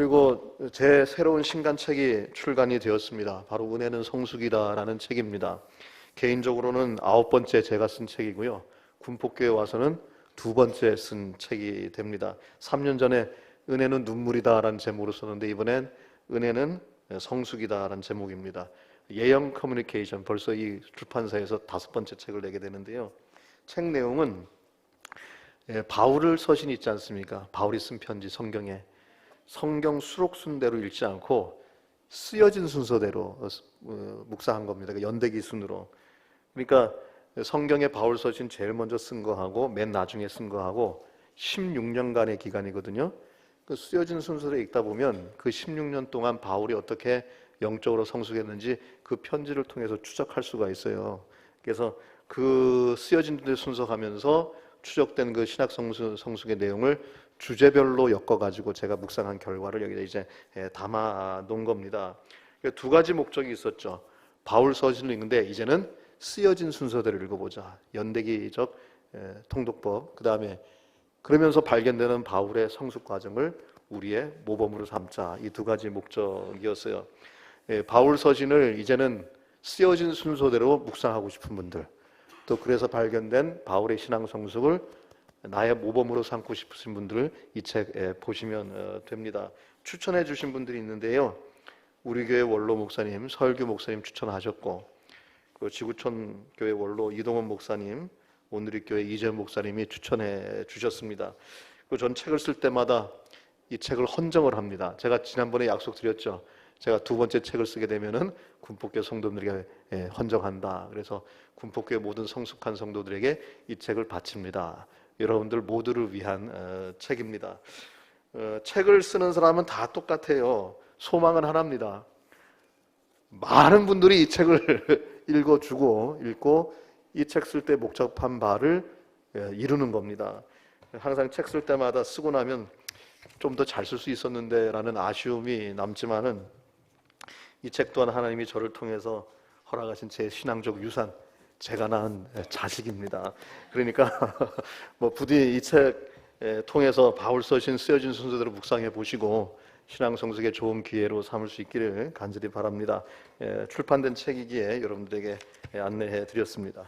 그리고 제 새로운 신간책이 출간이 되었습니다. 바로 은혜는 성숙이다라는 책입니다. 개인적으로는 아홉 번째 제가 쓴 책이고요. 군폭교에 와서는 두 번째 쓴 책이 됩니다. 3년 전에 은혜는 눈물이다라는 제목으로 썼는데 이번엔 은혜는 성숙이다라는 제목입니다. 예영 커뮤니케이션 벌써 이 출판사에서 다섯 번째 책을 내게 되는데요. 책 내용은 예, 바울을 서신 있지 않습니까? 바울이 쓴 편지 성경에 성경 수록 순대로 읽지 않고 쓰여진 순서대로 어, 어, 묵상한 겁니다. 그러니까 연대기 순으로. 그러니까 성경에 바울 서신 제일 먼저 쓴 거하고 맨 나중에 쓴 거하고 16년간의 기간이거든요. 그 쓰여진 순서로 읽다 보면 그 16년 동안 바울이 어떻게 영적으로 성숙했는지 그 편지를 통해서 추적할 수가 있어요. 그래서 그 쓰여진 순서 가면서 추적된 그 신학 성수, 성숙의 내용을 주제별로 엮어가지고 제가 묵상한 결과를 여기다 이제 예, 담아 놓은 겁니다. 두 가지 목적이 있었죠. 바울 서신을 읽는데 이제는 쓰여진 순서대로 읽어보자. 연대기적 예, 통독법. 그 다음에 그러면서 발견되는 바울의 성숙 과정을 우리의 모범으로 삼자. 이 두 가지 목적이었어요. 예, 바울 서신을 이제는 쓰여진 순서대로 묵상하고 싶은 분들, 또 그래서 발견된 바울의 신앙 성숙을 나의 모범으로 삼고 싶으신 분들을 이책 보시면 어, 됩니다. 추천해 주신 분들이 있는데요. 우리 교회 원로 목사님, 설교 목사님 추천하셨고, 그 지구촌 교회 원로 이동원 목사님, 오늘의 교회 이재 목사님이 추천해 주셨습니다. 그 전 책을 쓸 때마다 이 책을 헌정을 합니다. 제가 지난번에 약속드렸죠. 제가 두 번째 책을 쓰게 되면은 군폭교 성도들에게 예, 헌정한다. 그래서 군폭교의 모든 성숙한 성도들에게 이 책을 바칩니다. 여러분들 모두를 위한 어, 책입니다. 어, 책을 쓰는 사람은 다 똑같아요. 소망은 하나입니다. 많은 분들이 이 책을 읽어주고 읽고 이 책 쓸 때 목적한 바를 예, 이루는 겁니다. 항상 책 쓸 때마다 쓰고 나면 좀 더 잘 쓸 수 있었는데라는 아쉬움이 남지만은 이 책 또한 하나님이 저를 통해서 허락하신 제 신앙적 유산, 제가 낳은 자식입니다. 그러니까 뭐 부디 이 책 통해서 바울 서신 쓰여진 순서대로 묵상해 보시고 신앙 성숙의 좋은 기회로 삼을 수 있기를 간절히 바랍니다. 예, 출판된 책이기에 여러분들에게 안내해 드렸습니다.